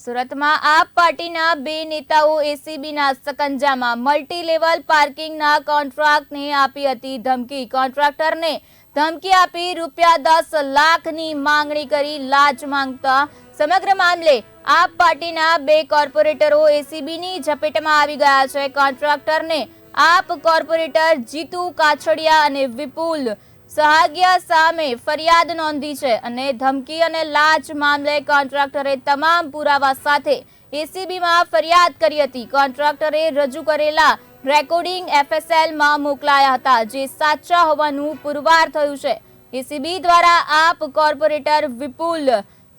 સુરતમાં આપ પાર્ટીના બે નેતાઓ એસીબીના સકંજામાં મલ્ટી લેવલ પાર્કિંગના કોન્ટ્રાક્ટને આપી હતી ધમકી. કોન્ટ્રાક્ટરને ધમકી આપી રૂપિયા દસ લાખની માંગણી કરી લાંચ માંગતા સમગ્ર મામલે આપ પાર્ટીના બે કોર્પોરેટરો એસીબીની ઝપેટમાં આવી ગયા છે. કોન્ટ્રાક્ટરને આપ કોર્પોરેટર જીતુ કાછડિયા અને વિપુલ સહાગિયા સામે ફરિયાદ નોંધી છે અને ધમકી અને લાંચ મામલે કોન્ટ્રાક્ટરે તમામ પુરાવા સાથે એસીબીમાં ફરિયાદ કરી હતી. કોન્ટ્રાક્ટરે રજૂ કરેલા રેકોર્ડિંગ એફએસએલમાં મોકલાયા હતા, જે સાચા હોવાનું પુરવાર થયું છે. એસીબી દ્વારા આપ કોર્પોરેટર વિપુલ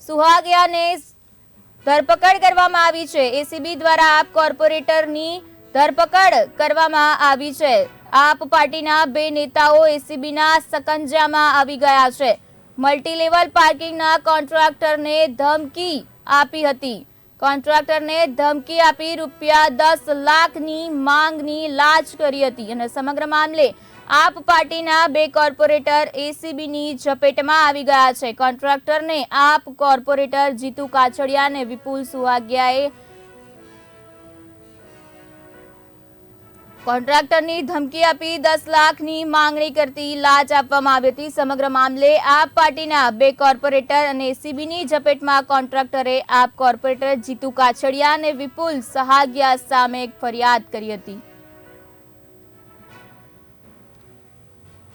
સુહાગિયાને ધરપકડ કરવામાં આવી છે. એસીબી દ્વારા આપ કોર્પોરેટરની ધરપકડ કરવામાં આવી છે. આપ પાર્ટીના બે નેતાઓ એસીબીના સકંજામાં આવી ગયા છે. મલ્ટીલેવલ પાર્કિંગના કોન્ટ્રાક્ટરને ધમકી આપી હતી. કોન્ટ્રાક્ટરને ધમકી આપી રૂપિયા દસ લાખની માંગની લાજ કરી હતી અને સમગ્ર મામલે આપ પાર્ટીના બે કોર્પોરેટર એસીબીની ઝપેટમાં આવી ગયા છે. કોન્ટ્રાક્ટરને આપ કોર્પોરેટર જીતુ કાછડિયા અને વિપુલ સુહાગિયાએ કોન્ટ્રાક્ટરની ધમકી આપી દસ લાખની માંગણી કરતી લાંચ આપવામાં આવી હતી. સમગ્ર મામલે આપ પાર્ટીના બે કોર્પોરેટર અને એસીબીની ઝપેટમાં કોન્ટ્રાક્ટરે આપ કોર્પોરેટર જીતુ કાછડિયા અને વિપુલ સહાગિયા સામે ફરિયાદ કરી હતી.